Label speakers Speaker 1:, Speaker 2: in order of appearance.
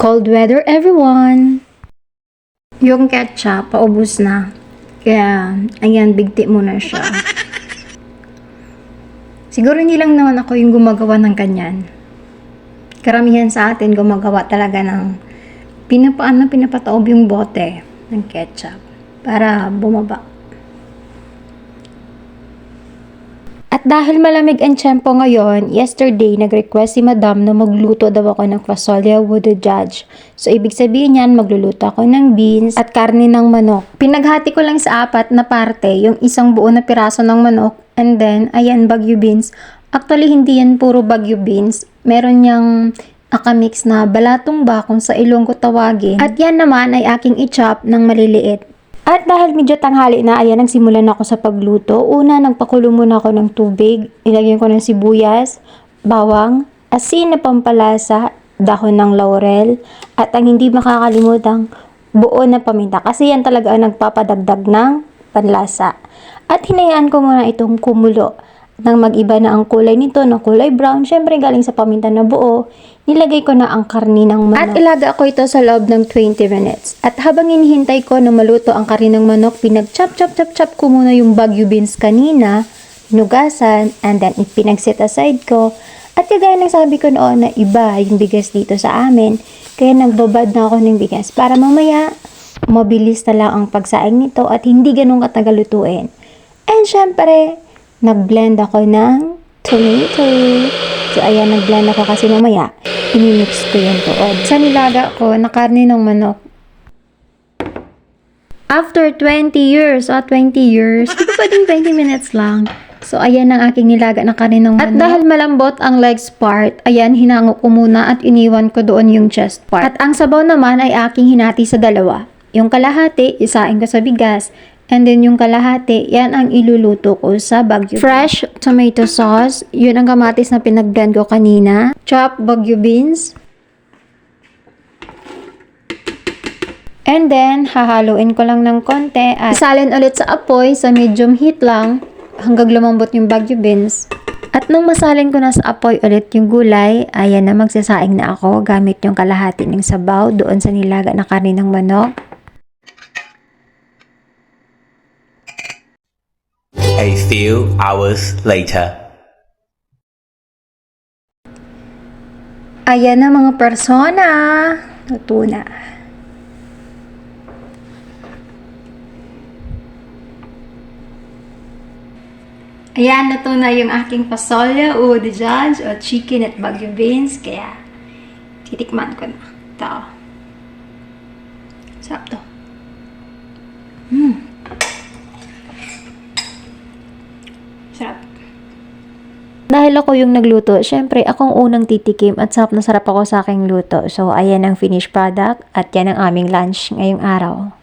Speaker 1: Cold weather, everyone! Yung ketchup, paubos na. Kaya, ayan, bigti muna siya. Siguro hindi lang naman ako yung gumagawa ng kanyan. Karamihan sa atin gumagawa talaga ng pinapaan na pinapataob yung bote ng ketchup para bumaba. At dahil malamig ang tiyempo ngayon, yesterday nag-request si madam na magluto daw ako ng fasolya with the judge. So ibig sabihin yan, magluluto ako ng beans at karne ng manok. Pinaghati ko lang sa apat na parte, yung isang buo na piraso ng manok and then, ayan, bagyo beans. Actually, hindi yan puro bagyo beans. Meron niyang akamix na balatong ba kung sa Ilonggo tawagin. At yan naman ay aking i-chop ng maliliit. At dahil medyo tanghali na, ayan, nagsimulan ako sa pagluto. Una, nagpakulo muna ako ng tubig. Ilagyan ko ng sibuyas, bawang, asin na pampalasa, dahon ng laurel, at ang hindi makakalimutang buo na paminta. Kasi yan talaga ang nagpapadagdag ng panlasa. At hinayaan ko muna itong kumulo nang mag-iba na ang kulay nito na kulay brown, syempre galing sa paminta na buo, nilagay ko na ang karni ng manok. At ilaga ko ito sa loob ng 20 minutes. At habang hinihintay ko na maluto ang karni ng manok, pinag-chop chop chop chop ko muna yung bagyo beans kanina, nugasan, and then pinag-set aside ko. At kagaya ng sabi ko noon na iba yung bigas dito sa amin, kaya nagbabad na ako ng bigas para mamaya mabilis na lang ang pagsaing nito at hindi ganun katagal lutuin. And syempre, nag-blend ako ng tomato. So, ayan, nag-blend ako kasi mamaya, inimix ko yung tuod. Sa nilaga ko, na karne ng manok. After 20 years, o 20 years, di ba pwedeng 20 minutes lang? So, ayan ang aking nilaga na karne ng manok. At dahil malambot ang legs part, ayan, hinango ko muna at iniwan ko doon yung chest part. At ang sabaw naman ay aking hinati sa dalawa. Yung kalahati, isain ko sa bigas. And then yung kalahati, yan ang iluluto ko sa Baguio. Fresh tomato sauce, yun ang kamatis na pinagblend ko kanina. Chopped Baguio beans. And then, hahaluin ko lang ng konti at salin ulit sa apoy sa medium heat lang hanggang lumambot yung Baguio beans. At nung masalin ko na sa apoy ulit yung gulay, ayan na magsasaing na ako gamit yung kalahati ng sabaw doon sa nilaga na karne ng manok.
Speaker 2: A few hours later.
Speaker 1: Ayan na mga persona. Luto na. Ayan, luto na yung aking pasolya o the judge o chicken at bagyo beans. Kaya, titikman ko na. Ito. Sarap to. Sarap. Dahil ako yung nagluto, syempre akong unang titikim at sarap na sarap ako sa aking luto. So, ayan ang finished product at yan ang aming lunch ngayong araw.